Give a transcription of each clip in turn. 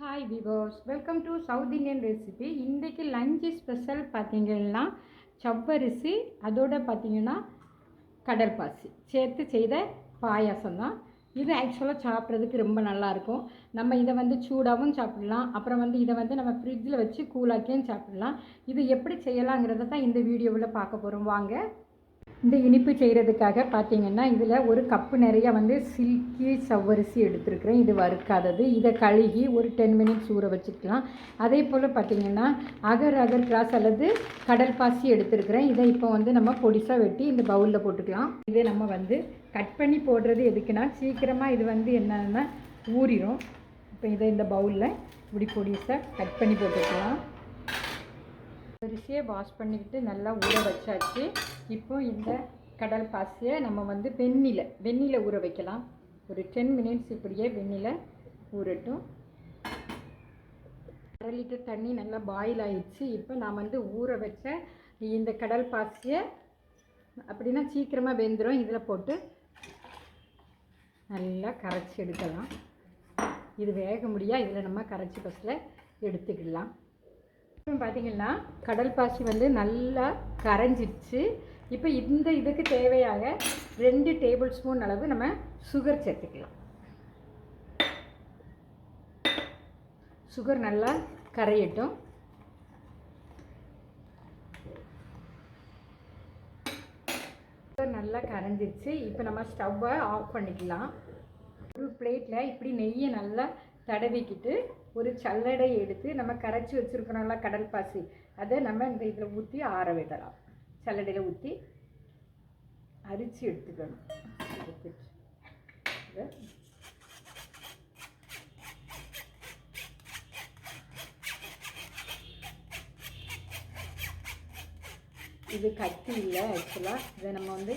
Hi விவோஸ் welcome to south Indian recipe இன்றைக்கு lunch special பார்த்தீங்கன்னா சவ்வரிசி அதோட பார்த்தீங்கன்னா கடற்பாசி சேர்த்து செய்த பாயாசம் தான் இது ஆக்சுவலாக சாப்பிட்றதுக்கு ரொம்ப நல்லாயிருக்கும். நம்ம இதை வந்து சூடாகவும் சாப்பிடலாம். அப்புறம் வந்து இதை வந்து நம்ம ஃப்ரிட்ஜில் வச்சு கூலாக்கியும் சாப்பிடலாம். இது எப்படி செய்யலாங்கிறத தான் இந்த வீடியோவில் பார்க்க போகிறோம் வாங்க. இந்த இனிப்பு செய்கிறதுக்காக பார்த்தீங்கன்னா இதில் ஒரு கப்பு நிறைய வந்து சில்கி சவ்வரிசி எடுத்துருக்குறேன். இது வறுக்காதது. இதை கழுகி ஒரு டென் மினிட்ஸ் ஊற வச்சுக்கலாம். அதே போல் பார்த்தீங்கன்னா அகர் அகர் கிராஸ் அல்லது கடல் பாசி எடுத்துருக்குறேன். இதை இப்போ வந்து நம்ம பொடிசாக வெட்டி இந்த பவுலில் போட்டுக்கலாம். இதை நம்ம வந்து கட் பண்ணி போடுறது எதுக்குன்னா சீக்கிரமாக இது வந்து என்னென்னா ஊறிடும் இப்போ இதை இந்த பவுலில் இப்படி பொடிசாக கட் பண்ணி போட்டுக்கலாம். அரிசியை வாஷ் பண்ணிக்கிட்டு நல்லா ஊற வச்சாச்சு. இப்போ இந்த கடல் பாசியை நம்ம வந்து வெந்நில வெந்நில ஊற வைக்கலாம். ஒரு டென் மினிட்ஸ் இப்படியே வெந்நில ஊறட்டும். அரை லிட்டர் தண்ணி நல்லா பாயில் ஆயிடுச்சு. இப்போ நான் வந்து ஊற வச்ச இந்த கடல் பாசியை அப்படின்னா சீக்கிரமாக வெந்துடும் இதில் போட்டு நல்லா கரைச்சி எடுக்கலாம். இது வேக முடியா? இதில் நம்ம கரைச்சி ஃபஸ்ட்டில் எடுத்துக்கிடலாம். பார்த்தீங்கன்னா கடல் பாசி வந்து நல்லா கரைஞ்சிடுச்சு இப்போ இந்த இதுக்கு தேவையாக ரெண்டு டேபிள் ஸ்பூன் அளவு நம்ம சுகர் சேர்த்துக்கலாம். சுகர் நல்லா கரையட்டும். சுகர் நல்லா கரைஞ்சிருச்சு. இப்போ நம்ம ஸ்டவ்வை ஆஃப் பண்ணிக்கலாம். ஒரு பிளேட்டில் இப்படி நெய்யை நல்லா தடவிக்கிட்டு ஒரு சல்லடை எடுத்து நம்ம கரைச்சி வச்சுருக்கணும்ல கடல் பாசி அதை நம்ம இந்த இதில் ஊற்றி ஆற விடலாம். சல்லடையில் ஊற்றி அரிச்சு எடுத்துக்கணும். எடுத்துட்டு இது கத்தி இல்லை ஆக்சுவலாக இதை நம்ம வந்து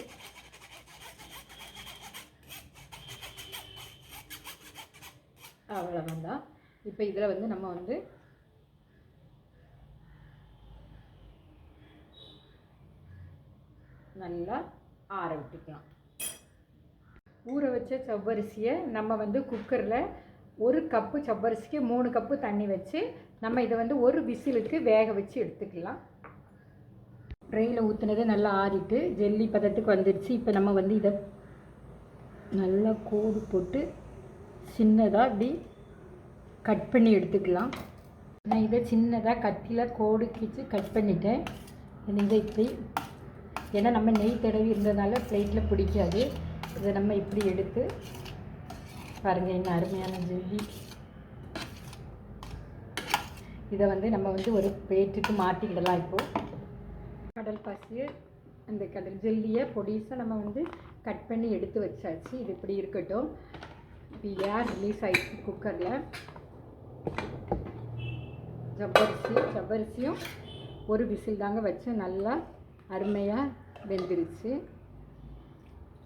அவ்வளோதான் தான் இப்போ இதில் வந்து நம்ம வந்து நல்லா ஆற விட்டுக்கலாம். ஊற வச்ச செவ்வரிசியை நம்ம வந்து குக்கரில் ஒரு கப்பு செவ்வரிசிக்கு மூணு கப்பு தண்ணி வச்சு நம்ம இதை வந்து ஒரு விசிலுக்கு வேக வச்சு எடுத்துக்கலாம். ட்ரெயினில் ஊற்றுனது நல்லா ஆறிட்டு ஜெல்லி பதத்துக்கு வந்துடுச்சு இப்போ நம்ம வந்து இதை நல்லா கோடு போட்டு சின்னதாக இப்படி கட் பண்ணி எடுத்துக்கலாம். நான் இதை சின்னதாக கத்தியில் கோடு கிச்சு கட் பண்ணிட்டேன். இதை இப்படி ஏன்னா நம்ம நெய் தடவி இருந்ததால் பிளேட்டில் பிடிக்காது. இதை நம்ம இப்படி எடுத்து பாருங்கள் என்ன அருமையான ஜெல்லி. இதை வந்து நம்ம வந்து ஒரு பிளேட்டுக்கு மாற்றிக்கிடலாம் இப்போது கடல் பசு அந்த கடல் ஜெல்லியை பொடிசாக நம்ம வந்து கட் பண்ணி எடுத்து வச்சாச்சு. இது இப்படி இருக்கட்டும். இப்போ ஏர் ரிலீஸ் ஆகிடுச்சு குக்கரில் ஜவ்வரிசி ஜவ்வரிசியும் ஒரு விசில் தாங்க வச்சு நல்லா அருமையாக வெந்துருச்சு.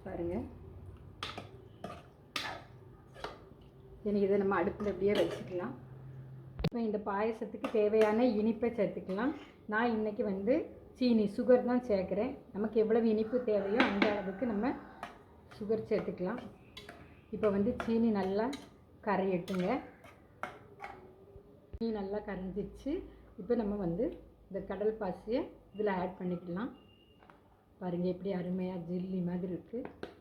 பாருங்கள் எனக்கு இதை நம்ம அடுப்பில் அப்படியே வச்சுக்கலாம். இப்போ இந்த பாயசத்துக்கு தேவையான இனிப்பை சேர்த்துக்கலாம். நான் இன்றைக்கி வந்து சீனி சுகர் தான் சேர்க்குறேன். நமக்கு எவ்வளவு இனிப்பு தேவையோ அந்த அளவுக்கு நம்ம சுகர் சேர்த்துக்கலாம். இப்போ வந்து சீனி நல்லா கரையட்டுங்க சீனி நல்லா கரைஞ்சிச்சு இப்போ நம்ம வந்து இந்த கடல் பாசியை இதில் ஆட் பண்ணிக்கலாம். பாருங்கள் எப்படி அருமையாக ஜில்லி மாதிரி இருக்குது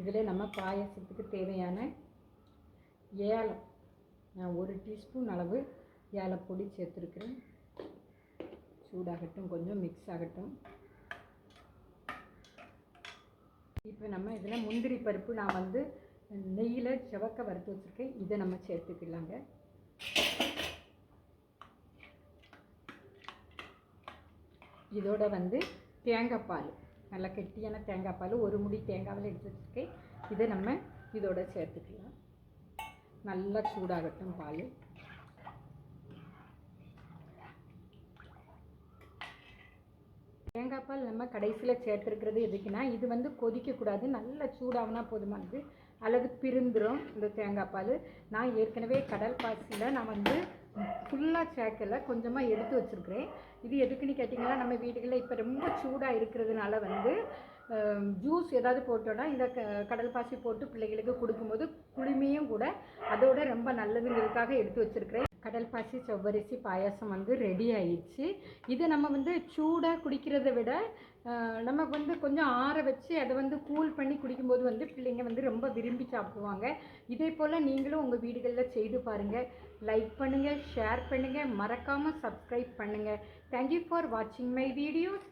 இதில் நம்ம பாயசத்துக்கு தேவையான ஏலம். நான் ஒரு டீஸ்பூன் அளவு ஏலப்பொடி சேர்த்துருக்குறேன். சூடாகட்டும் கொஞ்சம் மிக்ஸ் ஆகட்டும். இப்போ நம்ம இதில் முந்திரி பருப்பு நான் வந்து நெய்யில் செவக்க வறுத்து வச்சுருக்கேன். இதை நம்ம சேர்த்துக்கலாங்க. இதோட வந்து தேங்காய் பால் நல்லா கெட்டியான தேங்காய் பால் ஒரு முடி தேங்காவில் எடுத்து வச்சுருக்கேன். இதை நம்ம இதோட சேர்த்துக்கலாம். நல்லா சூடாகட்டும் பால். தேங்காய் பால் நம்ம கடைசியில் சேர்த்துருக்கிறது எதுக்குன்னா இது வந்து கொதிக்கக்கூடாது நல்லா சூடாகனா போதுமானது. அல்லது பிரிந்துடும் இந்த தேங்காய் பால் நான் ஏற்கனவே கடல் பாசியில் நான் வந்து ஃபுல்லாக சேர்க்கல கொஞ்சமாக எடுத்து வச்சுருக்கிறேன். இது எதுக்குன்னு கேட்டிங்கன்னா நம்ம வீடுகளில் இப்போ ரொம்ப சூடாக இருக்கிறதுனால வந்து ஜூஸ் ஏதாவது போட்டோன்னா இந்த க கடல் பாசி போட்டு பிள்ளைகளுக்கு கொடுக்கும்போது குளுமையும் கூட அதோட ரொம்ப நல்லதுங்கிறதுக்காக எடுத்து வச்சுருக்கிறேன். கடல் பாசி செவ்வரிசி பாயாசம் வந்து ரெடி ஆயிடுச்சு. இது நம்ம வந்து சூடாக குடிக்கிறத விட நம்ம வந்து கொஞ்சம் ஆற வச்சு அதை வந்து கூல் பண்ணி குடிக்கும்போது வந்து பிள்ளைங்க வந்து ரொம்ப விரும்பி சாப்பிடுவாங்க. இதே போல் நீங்களும் உங்கள் வீடுகளில் செய்து பாருங்கள் லைக் பண்ணுங்கள் ஷேர் பண்ணுங்கள் மறக்காமல் சப்ஸ்கிரைப் பண்ணுங்கள் தேங்க்யூ ஃபார் வாட்சிங் மை வீடியோஸ்